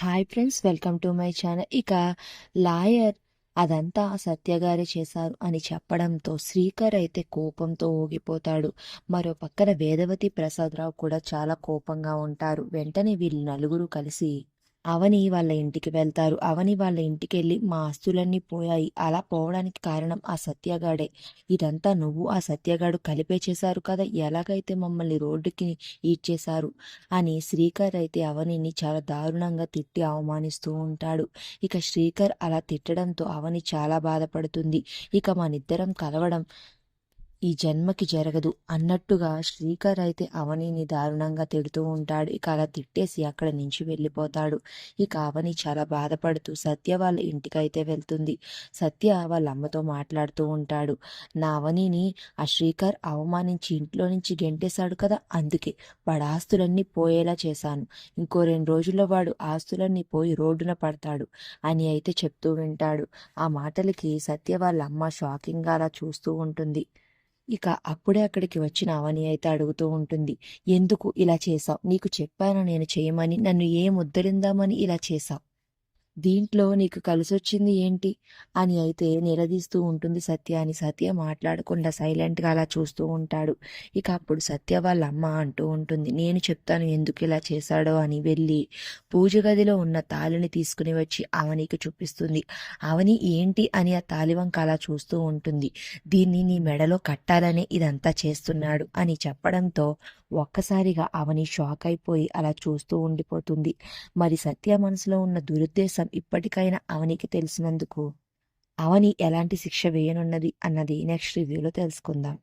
Hi friends welcome to my channel. ఇక lawyer అదంతా సత్యగారే చేశారు అని చెప్పడంతో శ్రీకర్ అయితే కోపంతో ఊగిపోతాడు. మరో పక్కన వేదవతి ప్రసాదరావు కూడా చాలా కోపంగా ఉంటారు. వెంటనే వీళ్ళు నలుగురు కలిసి అవని వాళ్ళ ఇంటికి వెళ్తారు. అవని వాళ్ళ ఇంటికి వెళ్ళి మా ఆస్తులన్నీ పోయాయి. అలా పోవడానికి కారణం ఆ సత్యగాడే. ఇదంతా నువ్వు ఆ సత్యగాడు కలిపే చేశారు కదా. ఎలాగైతే మమ్మల్ని రోడ్డుకి ఈడ్చేశారు? అని శ్రీకర్ అయితే అవనిని చాలా దారుణంగా తిట్టి అవమానిస్తూ ఉంటాడు. ఇక శ్రీకర్ అలా తిట్టడంతో అవని చాలా బాధపడుతుంది. ఇక మనిద్దరం కలవడం ఈ జన్మకి జరగదు అన్నట్టుగా శ్రీకర్ అయితే అవనిని దారుణంగా తిడుతూ ఉంటాడు. ఇక అలా తిట్టేసి అక్కడ నుంచి వెళ్ళిపోతాడు. ఇక అవని చాలా బాధపడుతూ సత్య వాళ్ళ ఇంటికైతే వెళ్తుంది. సత్య వాళ్ళ అమ్మతో మాట్లాడుతూ ఉంటాడు. నా అవనిని ఆ శ్రీకర్ అవమానించి ఇంట్లో నుంచి గెంటేశాడు కదా అందుకే వాడు ఆస్తులన్నీ పోయేలా చేశాను. ఇంకో రెండు రోజుల్లో వాడు ఆస్తులన్నీ పోయి రోడ్డున పడతాడు అని అయితే చెప్తూ వింటాడు. ఆ మాటలకి సత్య వాళ్ళ అమ్మ షాకింగ్గా అలా చూస్తూ ఉంటుంది. ఇక అప్పుడే అక్కడికి వచ్చిన అవని అయితే అడుగుతూ ఉంటుంది. ఎందుకు ఇలా చేశావు? నీకు చెప్పాను నేను చేయమని. నన్ను ఏం ఉద్ధరిందామని ఇలా చేశావు? దీంట్లో నీకు కలిసొచ్చింది ఏంటి? అని అయితే నిలదీస్తూ ఉంటుంది సత్య అని సత్య మాట్లాడకుండా సైలెంట్గా అలా చూస్తూ ఉంటాడు. ఇక అప్పుడు సత్య వాళ్ళ అమ్మ అంటూ ఉంటుంది నేను చెప్తాను ఎందుకు ఇలా చేశాడో అని వెళ్ళి పూజ గదిలో ఉన్న తాళిని తీసుకుని వచ్చి అవనికి చూపిస్తుంది. అవని ఏంటి అని ఆ తాలివంక అలా చూస్తూ ఉంటుంది. దీన్ని నీ మెడలో కట్టాలనే ఇదంతా చేస్తున్నాడు అని చెప్పడంతో ఒక్కసారిగా అవని షాక్ అయిపోయి అలా చూస్తూ ఉండిపోతుంది. మరి సత్య మనసులో ఉన్న దురుద్దేశం ఇప్పటికైనా అవనికి తెలిసినందుకు అవని ఎలాంటి శిక్ష వేయనున్నది అన్నది నెక్స్ట్ రివ్యూలో తెలుసుకుందాం.